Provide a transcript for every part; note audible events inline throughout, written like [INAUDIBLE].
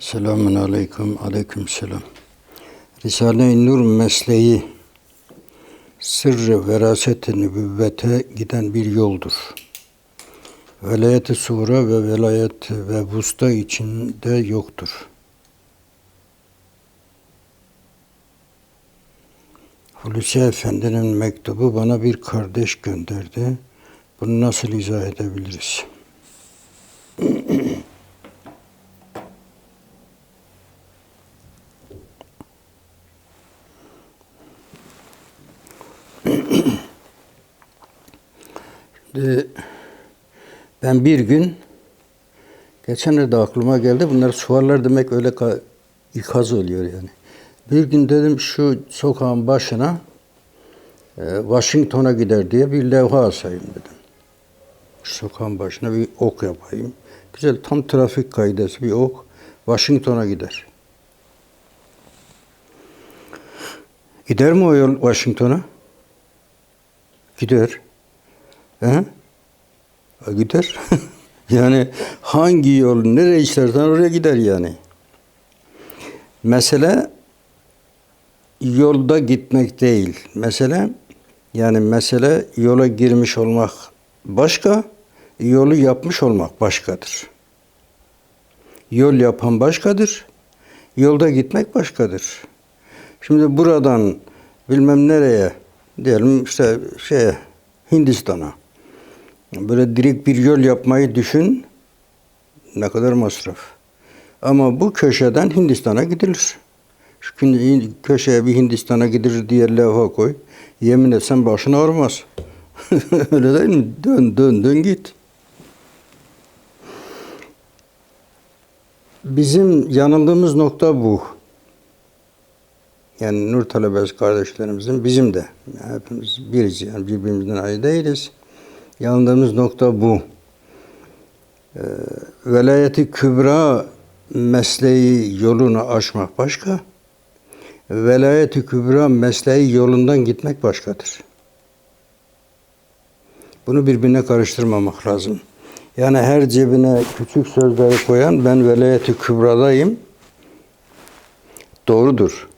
Selamun aleyküm, aleyküm selam. Risale-i Nur mesleği sırrı veraset-i nübüvvete giden bir yoldur. Velayet-i sura ve velayet ve vusta içinde yoktur. Hulusi Efendi'nin mektubu bana bir kardeş gönderdi. Bunu nasıl izah edebiliriz? Şimdi ben bir gün geçenlerde aklıma geldi. Bunlar suallar demek öyle ka- ikaz oluyor yani. Bir gün dedim şu sokağın başına e, Washington'a gider diye bir levha asayım dedim. Sokağın başına bir ok yapayım. Güzel tam trafik kaidesi bir ok Washington'a gider. Gider mi o yol Washington'a? Gider. He? Gider. [LAUGHS] yani hangi yol nereye istersen oraya gider yani. Mesele yolda gitmek değil. Mesele yani mesele yola girmiş olmak başka, yolu yapmış olmak başkadır. Yol yapan başkadır, yolda gitmek başkadır. Şimdi buradan bilmem nereye diyelim işte şeye Hindistan'a böyle direkt bir yol yapmayı düşün ne kadar masraf. Ama bu köşeden Hindistan'a gidilir. Şu köşeye bir Hindistan'a gidilir diye levha koy. Yemin etsem başın ağrımaz. [LAUGHS] Öyle değil mi? Dön dön dön git. Bizim yanıldığımız nokta bu. Yani Nur talebesi kardeşlerimizin bizim de hepimiz biriz yani birbirimizden ayrı değiliz. Yanıldığımız nokta bu. Ee, velayeti kübra mesleği yolunu aşmak başka. Velayeti kübra mesleği yolundan gitmek başkadır. Bunu birbirine karıştırmamak lazım. Yani her cebine küçük sözleri koyan ben velayeti kübradayım. Doğrudur.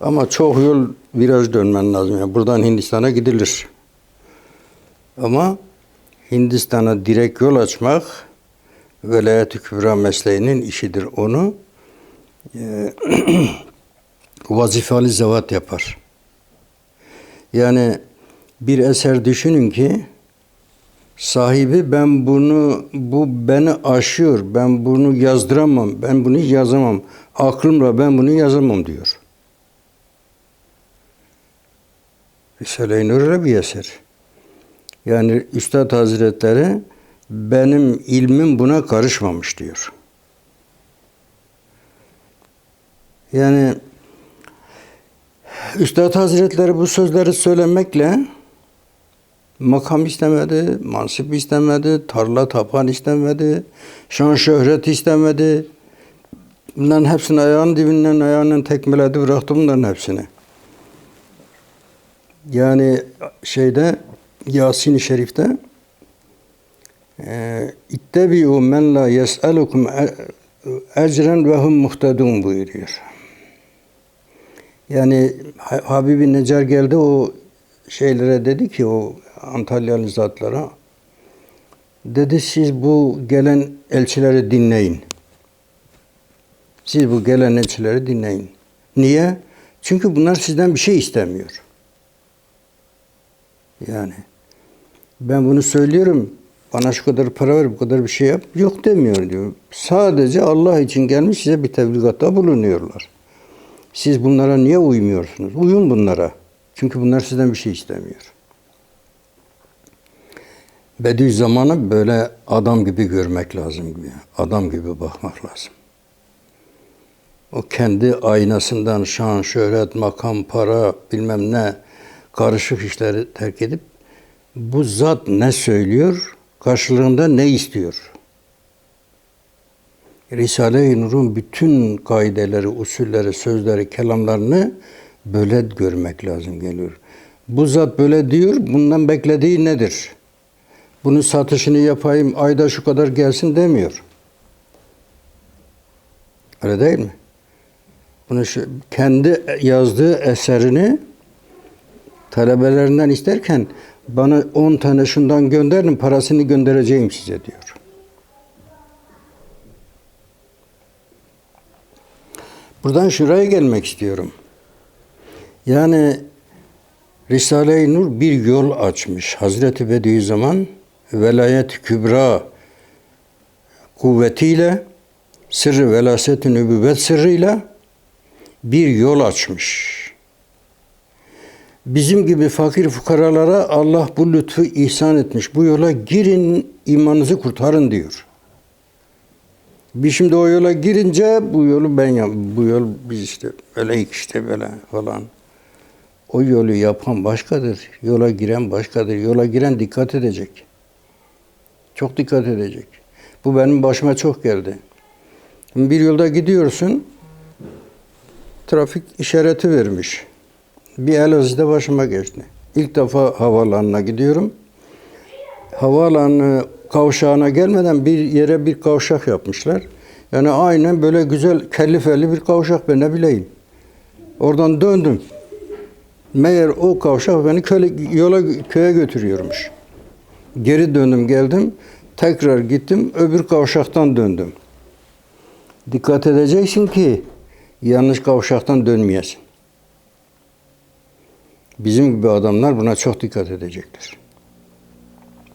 Ama çok yol viraj dönmen lazım. Yani buradan Hindistan'a gidilir. Ama Hindistan'a direkt yol açmak velayet-i kübra mesleğinin işidir. Onu e, [CLEARS THROAT] vazifeli zevat yapar. Yani bir eser düşünün ki sahibi ben bunu bu beni aşıyor. Ben bunu yazdıramam. Ben bunu yazamam. Aklımla ben bunu yazamam diyor. Risale-i Nur bir eser. Yani Üstad Hazretleri benim ilmim buna karışmamış diyor. Yani Üstad Hazretleri bu sözleri söylemekle makam istemedi, mansip istemedi, tarla tapan istemedi, şan şöhret istemedi. Bunların hepsini ayağının dibinden ayağının tekmeledi bıraktı bunların hepsini. Yani şeyde Yasin-i Şerif'te e, İttebi'u men la yes'elukum e- ecren ve hum buyuruyor. Yani Ha- Habibi Necar geldi o şeylere dedi ki o Antalyalı zatlara dedi siz bu gelen elçileri dinleyin. Siz bu gelen elçileri dinleyin. Niye? Çünkü bunlar sizden bir şey istemiyor. Yani ben bunu söylüyorum. Bana şu kadar para ver, bu kadar bir şey yap. Yok demiyor diyor. Sadece Allah için gelmiş size bir tebligatta bulunuyorlar. Siz bunlara niye uymuyorsunuz? Uyun bunlara. Çünkü bunlar sizden bir şey istemiyor. Bediüzzaman'ı böyle adam gibi görmek lazım gibi. Adam gibi bakmak lazım. O kendi aynasından şan, şöhret, makam, para bilmem ne karışık işleri terk edip bu zat ne söylüyor, karşılığında ne istiyor? Risale-i Nur'un bütün kaideleri, usulleri, sözleri, kelamlarını böyle görmek lazım geliyor. Bu zat böyle diyor, bundan beklediği nedir? Bunun satışını yapayım, ayda şu kadar gelsin demiyor. Öyle değil mi? Bunu şu, kendi yazdığı eserini talebelerinden isterken bana 10 tane şundan gönderin parasını göndereceğim size diyor. Buradan şuraya gelmek istiyorum. Yani Risale-i Nur bir yol açmış. Hazreti Bediüzzaman velayet kübra kuvvetiyle sırrı velaset-i nübüvvet sırrıyla bir yol açmış. Bizim gibi fakir fukaralara Allah bu lütfu ihsan etmiş. Bu yola girin, imanınızı kurtarın diyor. Biz şimdi o yola girince bu yolu ben yap, bu yol biz işte öyle işte böyle falan. O yolu yapan başkadır. Yola giren başkadır. Yola giren dikkat edecek. Çok dikkat edecek. Bu benim başıma çok geldi. Bir yolda gidiyorsun, trafik işareti vermiş. Bir Elazığ'da başıma geçti. İlk defa havaalanına gidiyorum. Havaalanı kavşağına gelmeden bir yere bir kavşak yapmışlar. Yani aynen böyle güzel kelli felli bir kavşak ben ne bileyim. Oradan döndüm. Meğer o kavşak beni köle, yola köye götürüyormuş. Geri döndüm geldim. Tekrar gittim öbür kavşaktan döndüm. Dikkat edeceksin ki yanlış kavşaktan dönmeyesin. Bizim gibi adamlar buna çok dikkat edecekler.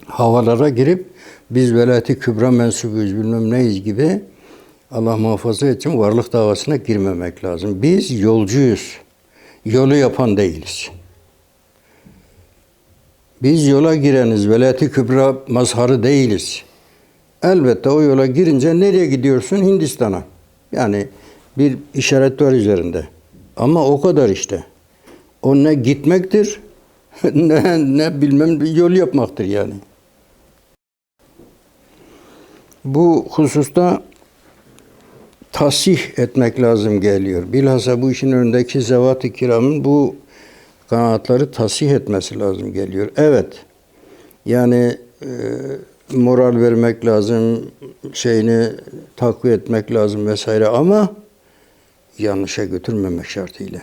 Havalara girip biz velayeti kübra mensubuyuz bilmem neyiz gibi Allah muhafaza etsin varlık davasına girmemek lazım. Biz yolcuyuz. Yolu yapan değiliz. Biz yola gireniz, velayeti kübra mazharı değiliz. Elbette o yola girince nereye gidiyorsun? Hindistan'a. Yani bir işaret var üzerinde. Ama o kadar işte. O ne gitmektir, [LAUGHS] ne, ne bilmem yol yapmaktır yani. Bu hususta tasih etmek lazım geliyor. Bilhassa bu işin önündeki zevat-ı kiramın bu kanaatları tasih etmesi lazım geliyor. Evet, yani e, moral vermek lazım, şeyini takviye etmek lazım vesaire ama yanlışa götürmemek şartıyla.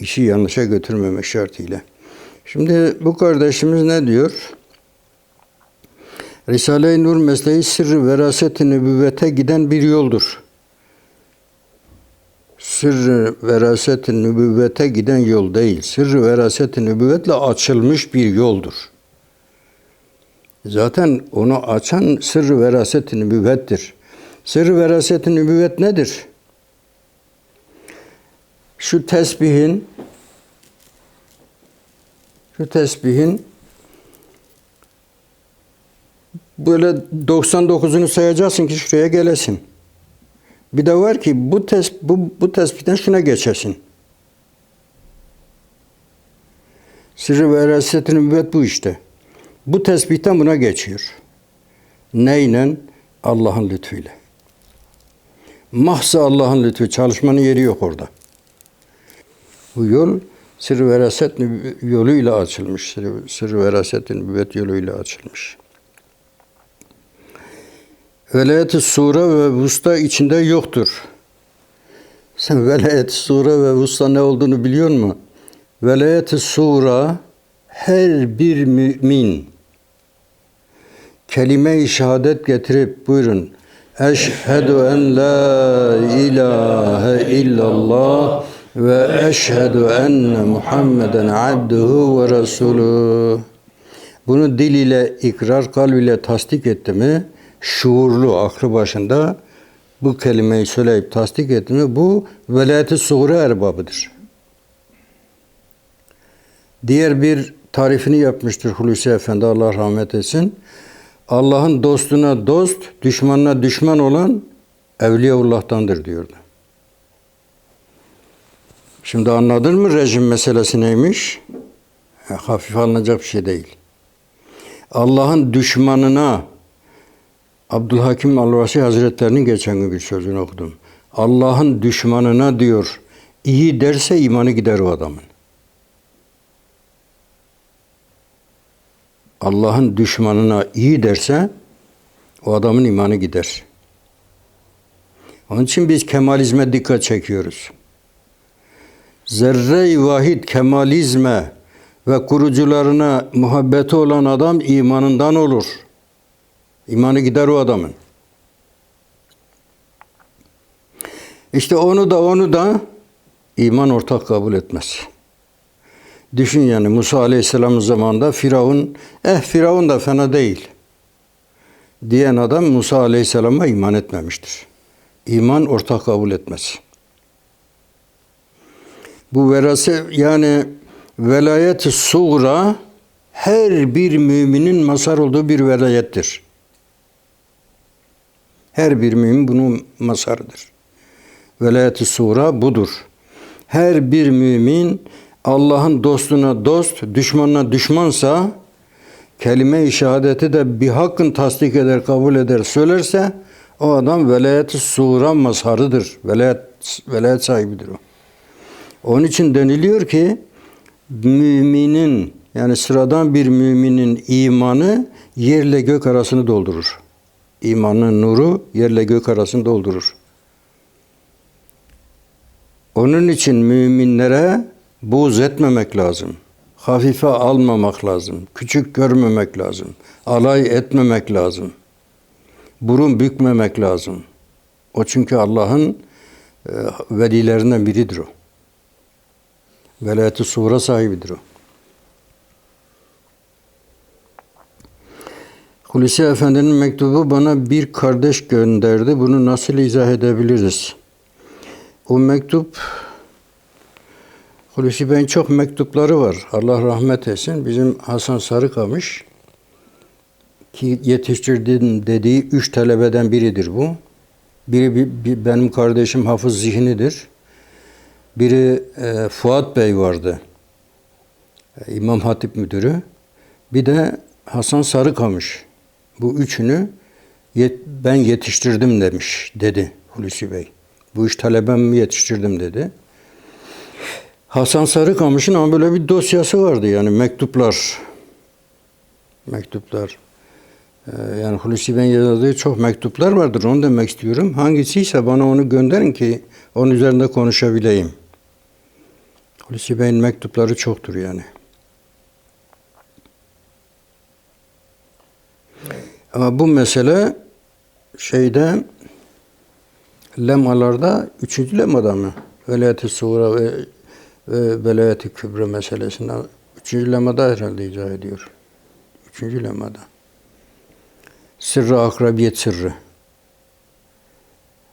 İşi yanlışa götürmemek şartıyla. Şimdi bu kardeşimiz ne diyor? Risale-i Nur mesleği sırrı veraset-i nübüvvete giden bir yoldur. Sırrı veraset-i nübüvvete giden yol değil. Sırrı veraset-i nübüvvetle açılmış bir yoldur. Zaten onu açan sırrı veraset-i nübüvvettir. Sırrı veraset-i nübüvvet nedir? Şu tesbihin şu tesbihin böyle 99'unu sayacaksın ki şuraya gelesin. Bir de var ki bu tes bu, bu tespitten şuna geçesin. Sırrı ve veraset nübüvvet bu işte. Bu tespitten buna geçiyor. Neyle? Allah'ın lütfuyla. Mahsa Allah'ın lütfu. Çalışmanın yeri yok orada. Bu yol sırrı veraset yoluyla açılmış. Sırrı, sırrı veraset nübüvvet yoluyla açılmış. Velayet-i sure ve vusta içinde yoktur. Sen velayet-i sure ve vusta ne olduğunu biliyor musun? Velayet-i sure her bir mümin kelime-i şehadet getirip buyurun. Eşhedü en la ilahe illallah ve eşhedü enne Muhammeden abduhu ve resulü. Bunu dil ile ikrar, kalb ile tasdik etti mi? şuurlu, aklı başında bu kelimeyi söyleyip tasdik etti mi bu velayet-i suğra erbabıdır. Diğer bir tarifini yapmıştır Hulusi Efendi Allah rahmet etsin. Allah'ın dostuna dost, düşmanına düşman olan Evliyaullah'tandır diyordu. Şimdi anladın mı rejim meselesi neymiş? Hafif alınacak bir şey değil. Allah'ın düşmanına Abdülhakim Alvasi Hazretlerinin geçen gün bir sözünü okudum. Allah'ın düşmanına diyor, iyi derse imanı gider o adamın. Allah'ın düşmanına iyi derse o adamın imanı gider. Onun için biz kemalizme dikkat çekiyoruz. Zerre-i vahid kemalizme ve kurucularına muhabbeti olan adam imanından olur. İmanı gider o adamın. İşte onu da onu da iman ortak kabul etmez. Düşün yani Musa Aleyhisselam'ın zamanında Firavun, eh Firavun da fena değil diyen adam Musa Aleyhisselam'a iman etmemiştir. İman ortak kabul etmez. Bu verası yani velayet-i suğra her bir müminin mazhar olduğu bir velayettir. Her bir mümin bunun mazharıdır. Velayet-i suğra budur. Her bir mümin Allah'ın dostuna dost, düşmanına düşmansa kelime-i şehadeti de bir hakkın tasdik eder, kabul eder, söylerse o adam velayet-i suğra mazharıdır. Velayet, velayet sahibidir o. Onun için deniliyor ki müminin yani sıradan bir müminin imanı yerle gök arasını doldurur. İmanın nuru yerle gök arasını doldurur. Onun için müminlere buğz etmemek lazım. Hafife almamak lazım. Küçük görmemek lazım. Alay etmemek lazım. Burun bükmemek lazım. O çünkü Allah'ın e, velilerinden biridir o. Velayet-i sura sahibidir o. Hulusi Efendi'nin mektubu bana bir kardeş gönderdi. Bunu nasıl izah edebiliriz? O mektup Hulusi Bey'in çok mektupları var. Allah rahmet etsin. Bizim Hasan Sarıkamış ki yetiştirdiğim dediği üç talebeden biridir bu. Biri bir, bir, benim kardeşim Hafız Zihni'dir. Biri e, Fuat Bey vardı. E, İmam Hatip Müdürü. Bir de Hasan Sarıkamış. Bu üçünü yet, ben yetiştirdim demiş dedi Hulusi Bey. Bu üç talebemi yetiştirdim dedi. Hasan Sarıkamış'ın ama böyle bir dosyası vardı yani mektuplar. Mektuplar. Ee, yani Hulusi Bey'in yazdığı çok mektuplar vardır. Onu demek istiyorum. Hangisiyse bana onu gönderin ki onun üzerinde konuşabileyim. Hulusi Bey'in mektupları çoktur yani. Ama bu mesele şeyde lemalarda üçüncü lemada mı? Velayet-i Suğra ve, ve Velayet-i Kübra meselesinden üçüncü lemada herhalde icra ediyor. Üçüncü lemada. Sırrı akrabiyet sırrı.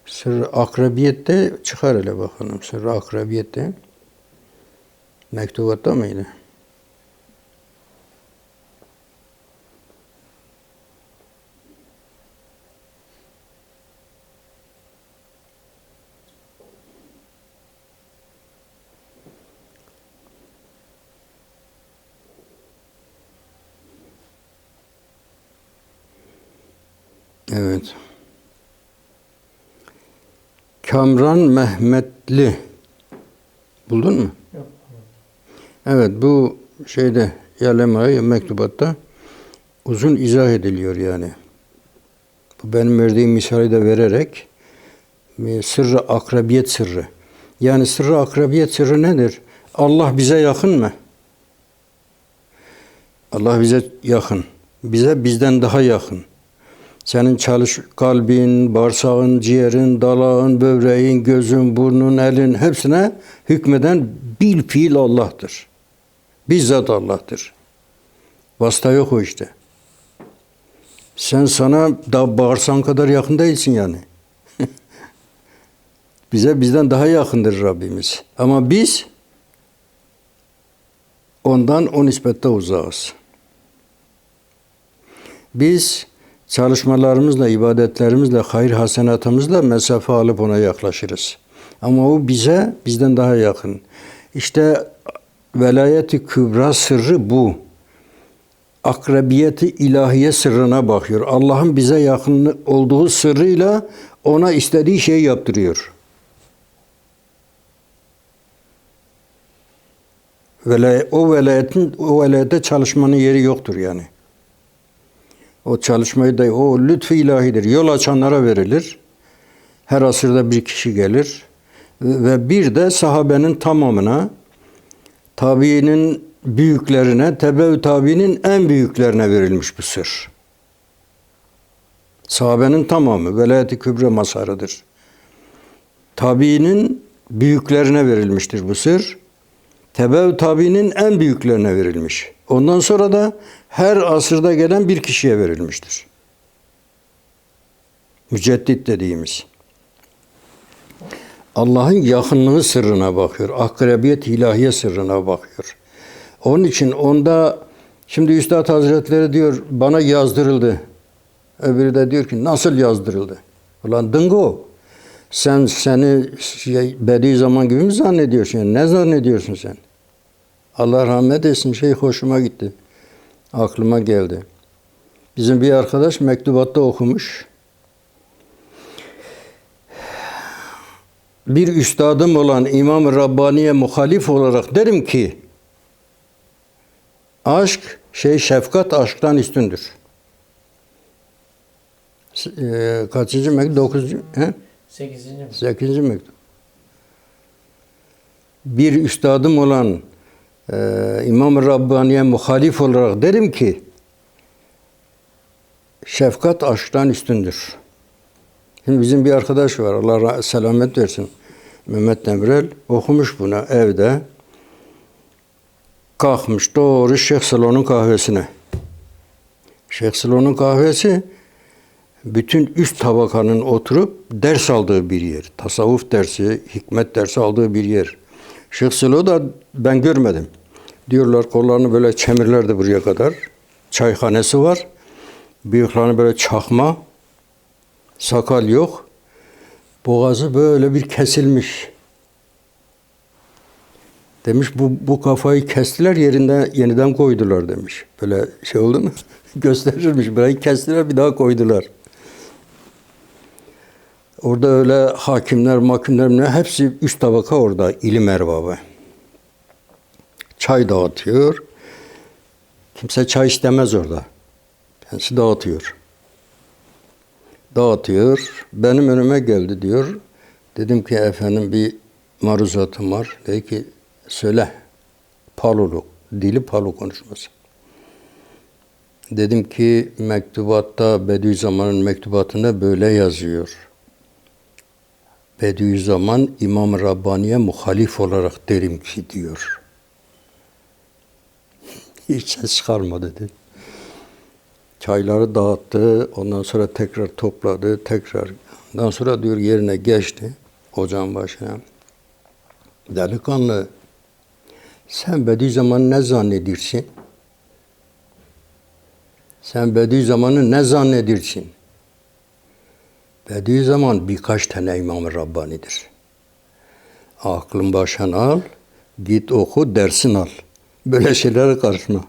Sırrı akrabiyette çıkar hele bakalım. Sırrı akrabiyette. Mektubatta mıydı? Evet. Kamran Mehmetli. Buldun mu? Evet bu şeyde Yalema'ya mektubatta uzun izah ediliyor yani. Bu benim verdiğim misali de vererek e, sırrı akrabiyet sırrı. Yani sırrı akrabiyet sırrı nedir? Allah bize yakın mı? Allah bize yakın. Bize bizden daha yakın. Senin çalış kalbin, bağırsağın, ciğerin, dalağın, böbreğin, gözün, burnun, elin hepsine hükmeden bil fiil Allah'tır. Bizzat Allah'tır. Vasıta yok o işte. Sen sana da bağırsan kadar yakın değilsin yani. [LAUGHS] Bize bizden daha yakındır Rabbimiz. Ama biz ondan o nispette uzağız. Biz çalışmalarımızla, ibadetlerimizle, hayır hasenatımızla mesafe alıp ona yaklaşırız. Ama o bize bizden daha yakın. İşte velayeti kübra sırrı bu. Akrabiyeti ilahiye sırrına bakıyor. Allah'ın bize yakın olduğu sırrıyla ona istediği şeyi yaptırıyor. O velayetin o velayette çalışmanın yeri yoktur yani. O çalışmayı da o lütfu ilahidir. Yol açanlara verilir. Her asırda bir kişi gelir ve bir de sahabenin tamamına tabiinin büyüklerine, tebe tabiinin en büyüklerine verilmiş bu sır. Sahabenin tamamı velayet-i kübre masarıdır. Tabiinin büyüklerine verilmiştir bu sır. Tebe tabiinin en büyüklerine verilmiş. Ondan sonra da her asırda gelen bir kişiye verilmiştir. Müceddit dediğimiz. Allah'ın yakınlığı sırrına bakıyor. Akrebiyet ilahiye sırrına bakıyor. Onun için onda şimdi Üstad Hazretleri diyor bana yazdırıldı. Öbürü de diyor ki nasıl yazdırıldı? Ulan dıngo. Sen seni şey, Bediüzzaman gibi mi zannediyorsun? Yani ne zannediyorsun sen? Allah rahmet etsin şey hoşuma gitti. Aklıma geldi. Bizim bir arkadaş mektubatta okumuş. Bir üstadım olan İmam-ı Rabbani'ye muhalif olarak derim ki aşk şey şefkat aşktan üstündür. E, kaçıncı mektup? Dokuzuncu? He? Sekizinci mi? Sekizinci mektup. Bir üstadım olan e, İmam-ı Rabbani'ye muhalif olarak derim ki şefkat aşktan üstündür. Şimdi bizim bir arkadaş var. Allah selamet versin. Mehmet Demirel okumuş bunu evde. Kalkmış doğru Şeyh Salon'un kahvesine. Şeyh Salon'un kahvesi bütün üst tabakanın oturup ders aldığı bir yer. Tasavvuf dersi, hikmet dersi aldığı bir yer. Şeyh Selo da ben görmedim. Diyorlar kollarını böyle çemirlerdi buraya kadar. Çayhanesi var. Bıyıklarını böyle çakma. Sakal yok. Boğazı böyle bir kesilmiş. Demiş bu, bu kafayı kestiler yerinde yeniden koydular demiş. Böyle şey oldu mu? [LAUGHS] Gösterirmiş. Burayı kestiler bir daha koydular. Orada öyle hakimler, makimler ne hepsi üst tabaka orada ilim erbabı. Çay dağıtıyor. Kimse çay istemez orada. Kendisi dağıtıyor. Dağıtıyor. Benim önüme geldi diyor. Dedim ki efendim bir maruzatım var. Dedi ki söyle. Palulu. Dili palu konuşması. Dedim ki mektubatta Bediüzzaman'ın mektubatında böyle yazıyor. Bediüzzaman İmam Rabbani'ye muhalif olarak derim ki diyor. [LAUGHS] Hiç ses çıkarmadı dedi. Çayları dağıttı, ondan sonra tekrar topladı, tekrar. Ondan sonra diyor yerine geçti ocağın başına. Delikanlı, sen Bediüzzaman'ı ne zannediyorsun? Sen Bediüzzaman'ı ne zannediyorsun? Bediüzzaman birkaç tane İmam-ı Rabbani'dir. Aklın başına al, git oku, dersin al. Böyle şeylere karışma.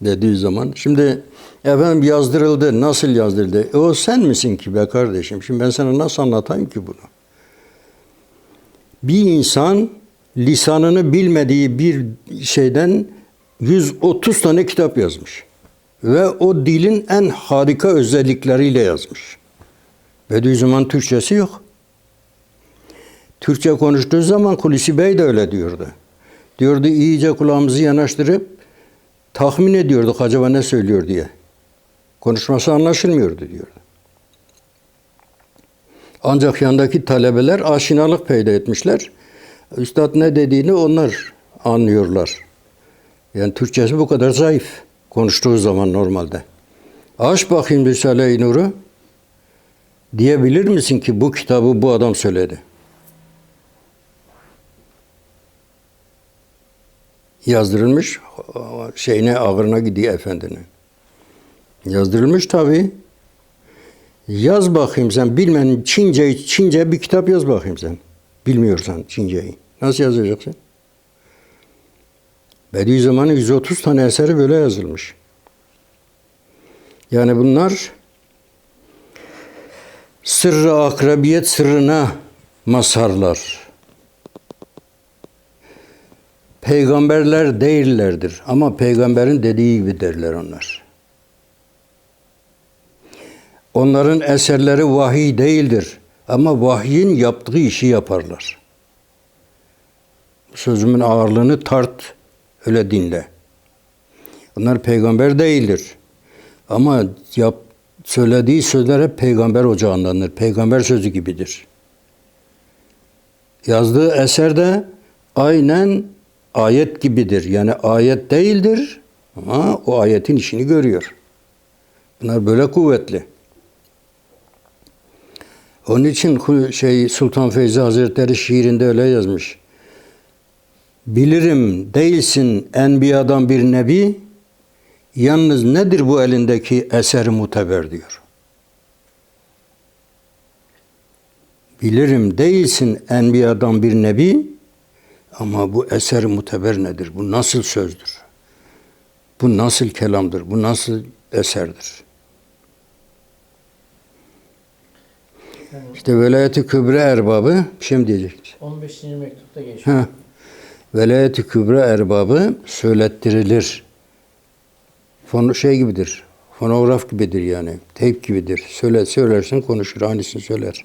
Dediği zaman. Şimdi efendim yazdırıldı. Nasıl yazdırıldı? E o sen misin ki be kardeşim? Şimdi ben sana nasıl anlatayım ki bunu? Bir insan lisanını bilmediği bir şeyden 130 tane kitap yazmış. Ve o dilin en harika özellikleriyle yazmış. Bediüzzaman Türkçesi yok. Türkçe konuştuğu zaman Hulusi Bey de öyle diyordu. Diyordu iyice kulağımızı yanaştırıp tahmin ediyorduk acaba ne söylüyor diye. Konuşması anlaşılmıyordu diyordu. Ancak yandaki talebeler aşinalık peyda etmişler. Üstad ne dediğini onlar anlıyorlar. Yani Türkçesi bu kadar zayıf konuştuğu zaman normalde. Aç bakayım Risale-i Nur'u. Diyebilir misin ki bu kitabı bu adam söyledi? Yazdırılmış şeyine ağırına gidiyor efendinin. Yazdırılmış tabii. Yaz bakayım sen bilmenin Çince, Çince bir kitap yaz bakayım sen. Bilmiyorsan Çince'yi. Nasıl yazacaksın? Bediüzzaman'ın 130 tane eseri böyle yazılmış. Yani bunlar sırrı akrabiyet sırrına mazharlar. Peygamberler değillerdir ama peygamberin dediği gibi derler onlar. Onların eserleri vahiy değildir. Ama vahyin yaptığı işi yaparlar. Sözümün ağırlığını tart, öyle dinle. Onlar peygamber değildir. Ama yap, söylediği sözler hep peygamber ocağındandır. Peygamber sözü gibidir. Yazdığı eser de aynen ayet gibidir. Yani ayet değildir ama o ayetin işini görüyor. Bunlar böyle kuvvetli. Onun için şey Sultan Feyzi Hazretleri şiirinde öyle yazmış. Bilirim değilsin enbiyadan bir nebi, yalnız nedir bu elindeki eseri muteber diyor. Bilirim değilsin enbiyadan bir nebi, ama bu eser muteber nedir? Bu nasıl sözdür? Bu nasıl kelamdır? Bu nasıl eserdir? İşte velayeti kübre erbabı bir şey mi diyecek? 15. mektupta geçiyor. Ha. Velayeti kübre erbabı söylettirilir. Fon şey gibidir. Fonograf gibidir yani. Teyp gibidir. Söyle, söylersin konuşur. Aynısını söyler.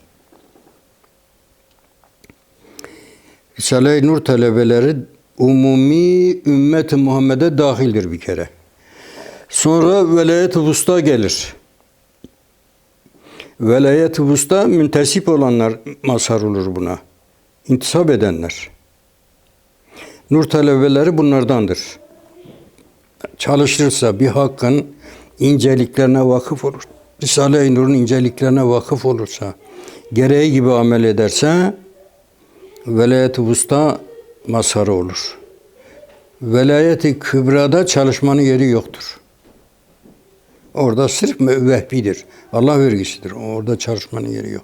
Risale-i Nur talebeleri umumi ümmet-i Muhammed'e dahildir bir kere. Sonra velayet-i vusta gelir. Velayet-i vusta müntesip olanlar mazhar olur buna. İntisap edenler. Nur talebeleri bunlardandır. Çalışırsa bir hakkın inceliklerine vakıf olur. Risale-i Nur'un inceliklerine vakıf olursa, gereği gibi amel ederse velayet-i vusta mazharı olur. Velayet-i kübrada çalışmanın yeri yoktur. Orada sırf vehbidir. Allah vergisidir. Orada çalışmanın yeri yok.